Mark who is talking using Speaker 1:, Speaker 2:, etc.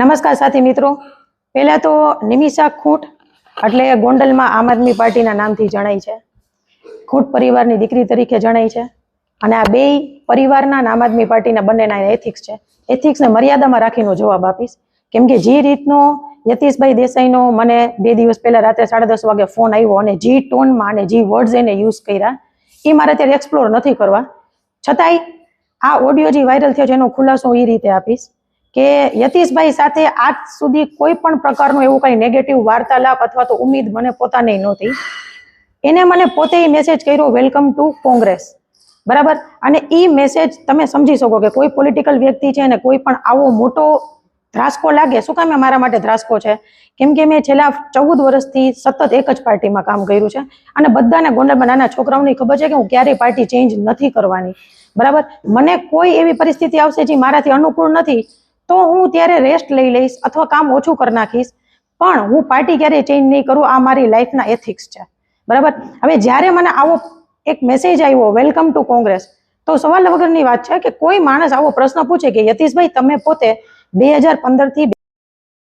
Speaker 1: નમસ્કાર સાથી મિત્રો. પહેલાં તો નિમિષા ખૂંટ એટલે ગોંડલમાં આમ આદમી પાર્ટીના નામથી જણાય છે. ખૂંટ પરિવારની દીકરી તરીકે જણાય છે. અને આ બે પરિવારના આમ આદમી પાર્ટીના બંનેના એથિક્સ છે. એથિક્સને મર્યાદામાં રાખીનો જવાબ આપીશ. કેમ કે જે રીતનો યતીશભાઈ દેસાઈનો મને બે દિવસ પહેલા રાત્રે સાડા દસ વાગે ફોન આવ્યો અને જે ટોનમાં અને જે વર્ડ્સ એને યુઝ કર્યા, એ મારે અત્યારે એક્સપ્લોર નથી કરવા. છતાંય આ ઓડિયો જે વાયરલ થયો છે એનો ખુલાસો એ રીતે આપીશ. કે યતીશભાઈ સાથે આજ સુધી કોઈ પણ પ્રકારનું એવું કઈ નેગેટિવ વાર્તાલાપ અથવા તો ઉમેદ મને પોતાને નહોતી. એને મને પોતે મેસેજ કર્યો વેલકમ ટુ કોંગ્રેસ બરાબર? અને એ મેસેજ તમે સમજી શકો કે કોઈ પોલિટિકલ વ્યક્તિ છે અને કોઈ પણ આવો મોટો ધ્રાસકો લાગે, શું કામ મારા માટે ધ્રાસકો છે? કેમ કે મેં છેલ્લા ચૌદ વર્ષથી સતત એક જ પાર્ટીમાં કામ કર્યું છે અને બધાને ગોંડલમાં નાના છોકરાઓની ખબર છે કે હું ક્યારેય પાર્ટી ચેન્જ નથી કરવાની. બરાબર? મને કોઈ એવી પરિસ્થિતિ આવશે જે મારાથી અનુકૂળ નથી. તો હું ત્યારે રેસ્ટ લઈ લઈશ અથવા કામ ઓછું કરી નાખીશ. પણ હું પાર્ટી ક્યારેય ચેન્જ નહીં કરું, આ મારી લાઈફના એથિક્સ છે. બરાબર? હવે જ્યારે મને આવો એક મેસેજ આવ્યો વેલકમ ટુ કોંગ્રેસ તો સવાલ વગરની વાત છે કે કોઈ માણસ આવો પ્રશ્ન પૂછે કે, યતીશભાઈ, તમે પોતે બે હજાર પંદરથી